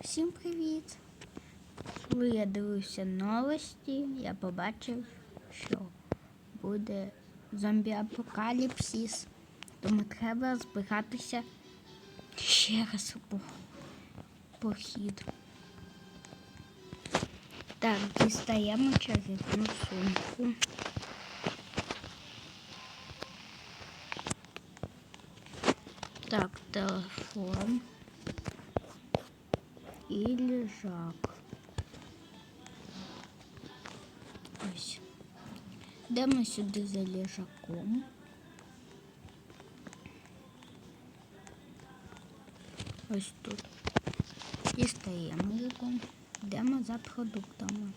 Всім привіт! Коли я дивився новості, я побачив, що буде зомбі-апокаліпсис. Тому треба збиратися ще раз у похід. Так, дістаємо черепну сумку. Так, телефон. І лежак. Ось. Йдемо сюди за лежаком. Ось тут. Дістаємо його. Йдемо за продуктами.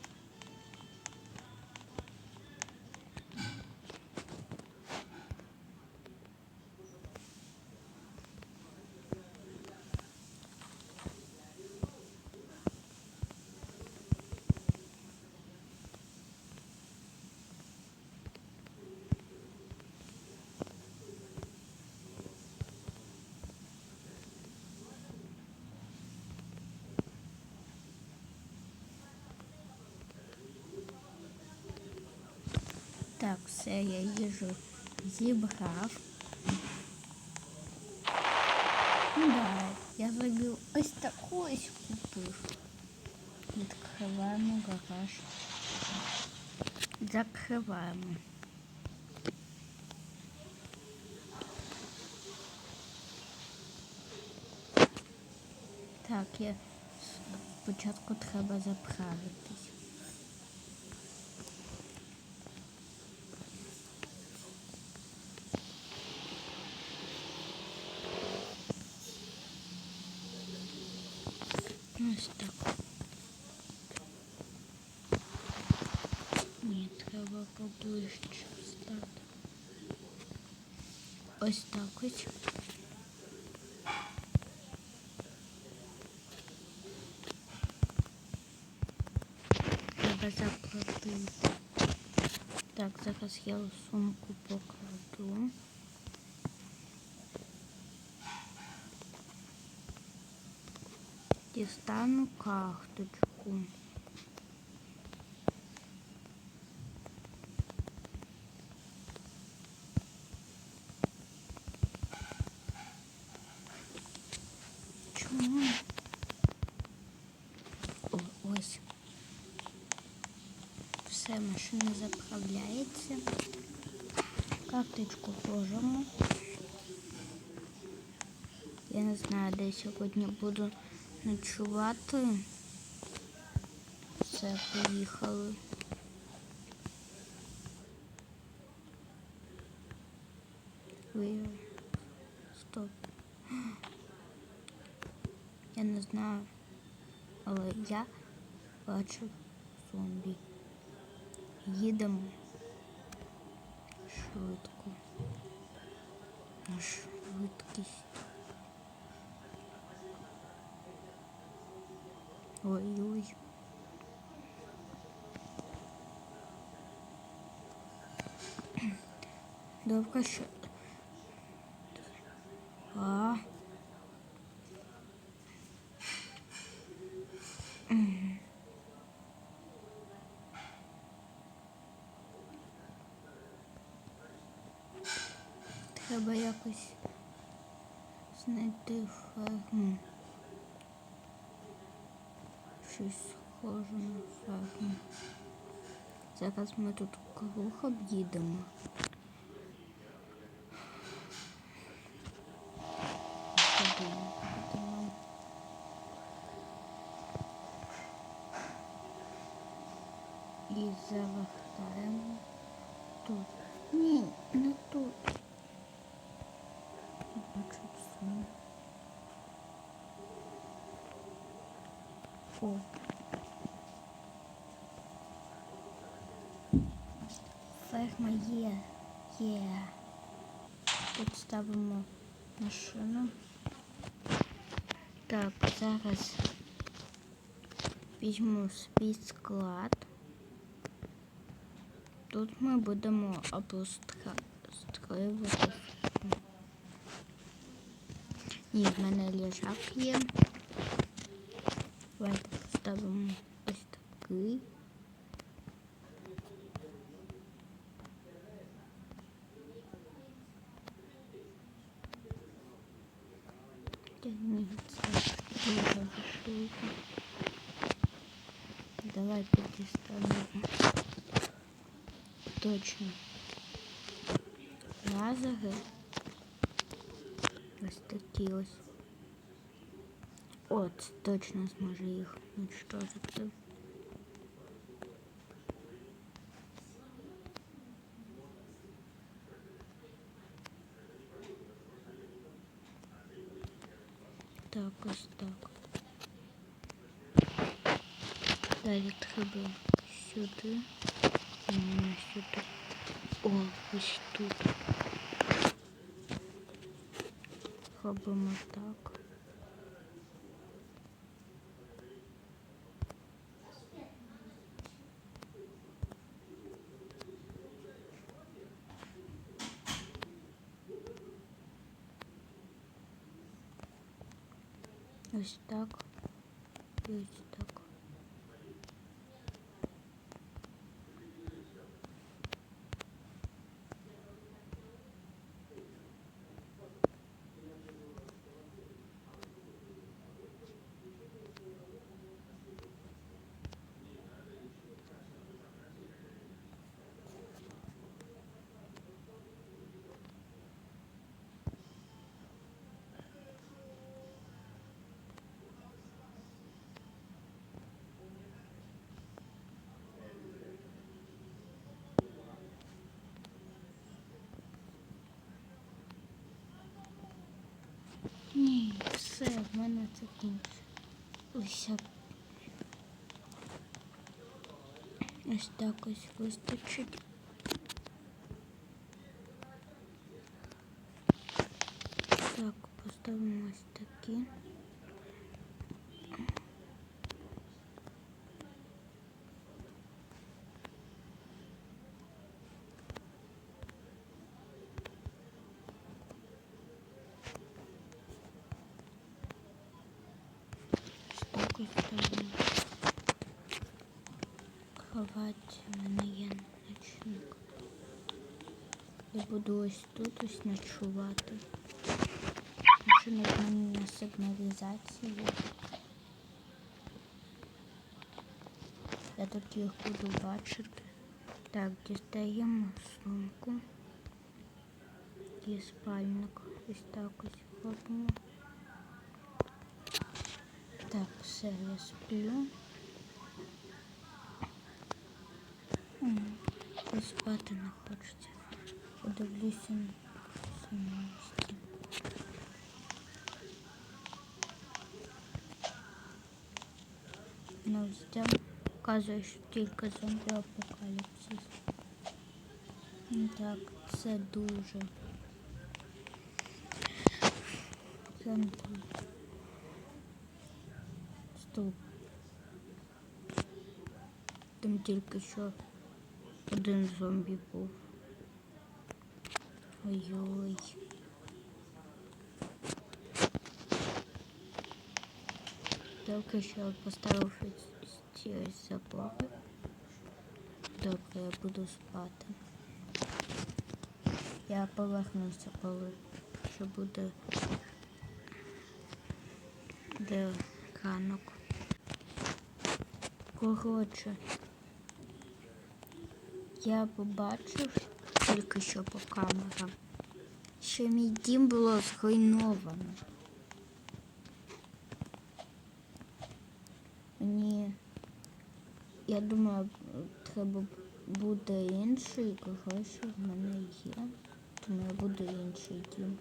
Так, все, я їжу зібрав. Ну да, я забив ось таку ось купив. Відкриваємо гараж. Закриваємо. Так, я спочатку треба заправитись. Поближче стати. Ось так ось. Треба заплатити. Так, зараз я у сумку покладу. Дістану карточку. Все, машина заправляється. Карточку ложимо. Я не знаю, де сьогодні буду ночувати. Все, поїхали. Ви... Стоп. Я не знаю, але я бачу зомбі. Їдемо швидко. На швидкість. Ой-ой. Добре, що. Треба якось знайти ферму. Щось схоже на ферму. Зараз ми тут круг об'їдемо. І завертаємо тут. Ні, не тут. Бачу все. О. Ферма є. Є. Тут ставимо машину. Так, зараз візьму свій склад. Тут ми будемо обустроювати. Ні, в мене лежак є. Давайте поставимо ось такий. Давайте дістанемо точно лазери. Ось такі ось. От, точно зможе їх уничтожити. Сюди. Ні, не сюди. О, ось тут. Робимо так. Ось так. Кінчилося. Ось так ось вистачить. Так, поставимо ось такі. Ставимо. Кровать мене є ночник. Я буду ось тут ось ночувати. Машина в мене на сигналізації. Я тут їх буду бачити. Так, дістаємо сумку. І спальник. Ось так ось робимо. Так, все, я сплю. М, Ось спати не хочеться. Подивлюся на новості. Новостям показує, що тільки зомбі апокаліпсис. Ну Так, це дуже. Це Стоп. Там тільки що один зомбі був. Ой-ой. Тільки що поставив ці ось. Добре, я буду спати. Я повернуся, коли що буде де ранок. Коротше, я побачив тільки що по камерам, що мій дім було зруйновано. Мені, я думаю, треба буде інший, гроші в мене є, тому я буду інший дім.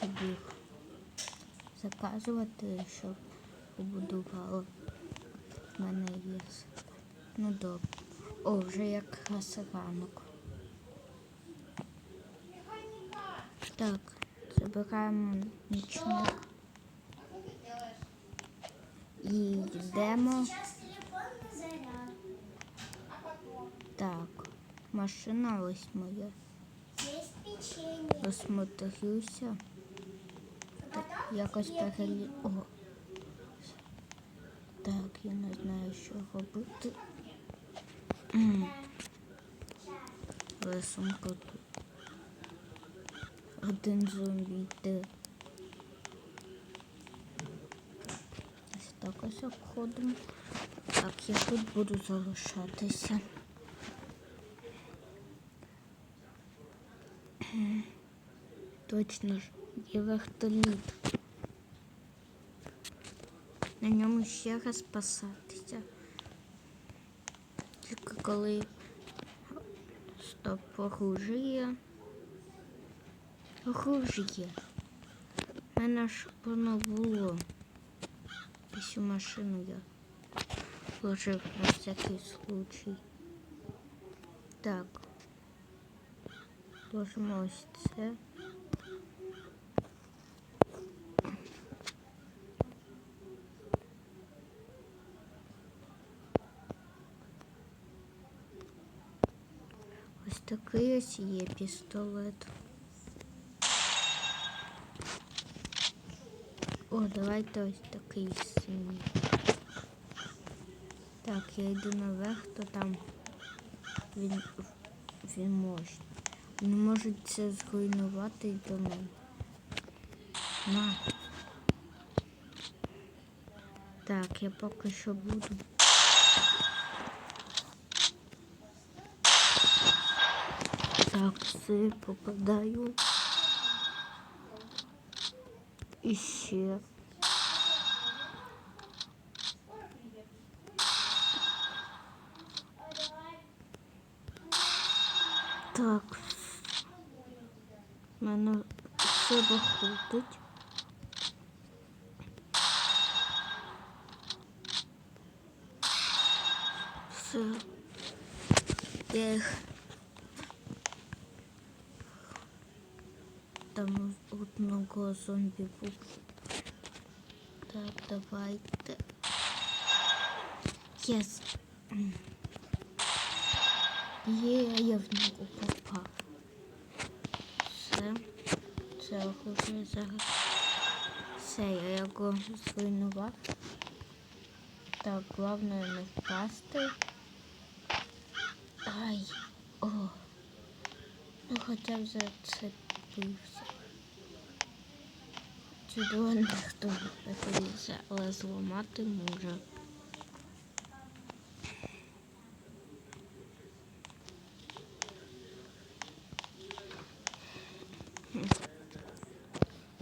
Собі заказувати, щоб побудували. В мене є. Ну добре. О, вже якраз ранок. Так, забираємо нічник. І йдемо. Так, машина ось моя. Есть печенье. Осмотрюся. Давайте якось перелі... О. Так, я не знаю, що робити. М. Тут. Один зомбі йде. Ось так ось обходимо. Так, я тут буду залишатися. Точно ж, є вертоліт. На ньому ще раз спасатися. Тільки коли стоп оружие. Оружие. У мене ж воно було. У машину я вложив на всякий случай. Так. Ложимо ось це. Ось такий ось є пістолет. О, давайте ось такий синій. Так, я йду наверх, то там він, він може. Вони можуть це зруйнувати і до мене. На. Так, я поки що буду. Так, все попадаю. І ще. Так. в Мене все виходить. Все. Я їх там одного зомбі був. Так, давайте. Єс. Є, я в нього попав. Все. Це оружие зараз. Все, я його зруйнував. Так, головне не впасти. Ай, о. Ну хоча б зацепився. Чудово ніхто не полізе, але зламати.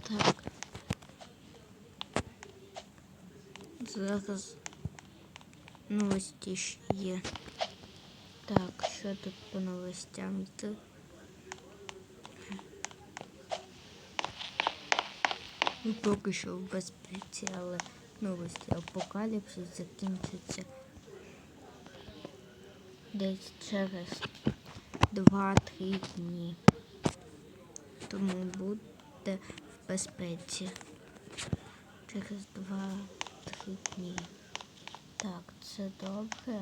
Так. Зараз новості ж є. Так, що тут по новостям Ну, поки що безпеці, але новості апокаліпсис закінчиться десь через 2-3 дні. Тому будьте в безпеці через 2-3 дні. Так, це добре.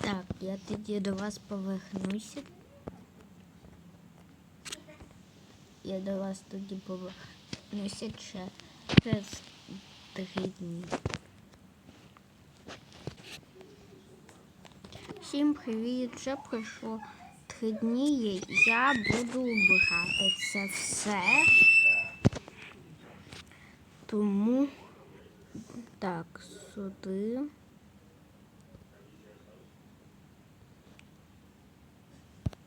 Так, я тоді до вас повернуся. Я до вас тоді повернуся через три дні. Всім привіт! Вже пройшло три дні. Я буду убирати це все. Тому так, сюди.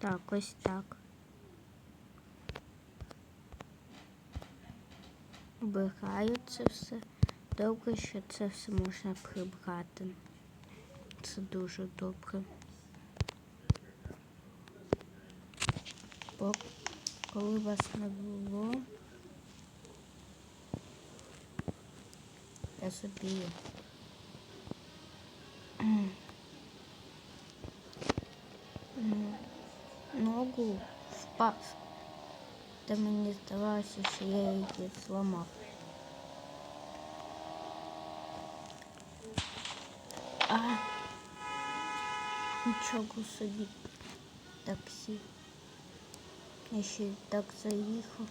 Так, ось так. Убираю це все. Добре, що це все можна прибрати. Це дуже добре. Бо коли вас не було, я собі ногу впав. Та мені здавалося, що я її зламав. А Нічого собі. Таксі. Я ще й так заїхав.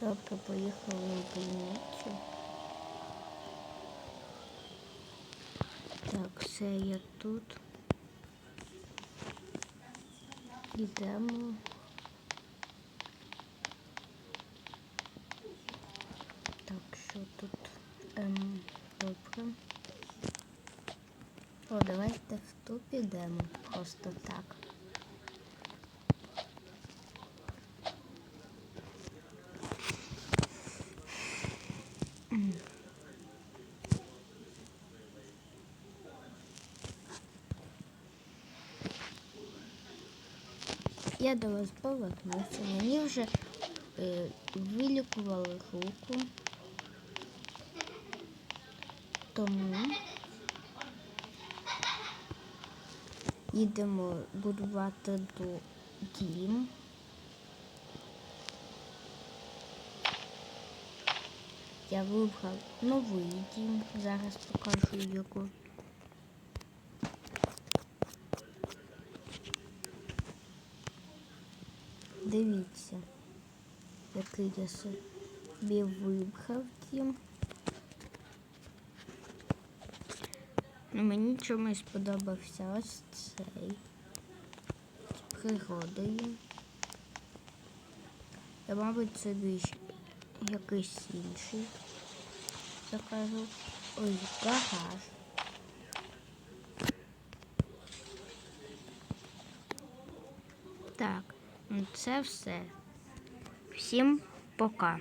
Добре, поїхали в больницю. Так, все я тут. Йдемо. Так, що тут? Ем, добре. О, давайте в ту підемо. Просто так. Я до вас повернувся. Мені вже е, вилікували руку. Тому їдемо будувати до дім. Я вибрав новий дім. Зараз покажу його. Який я собі вибрав. Ну, мені чомусь сподобався ось цей з природою. Я, мабуть, собі якийсь інший закажу. Ой, гараж. Так, ну це все. Всім пока.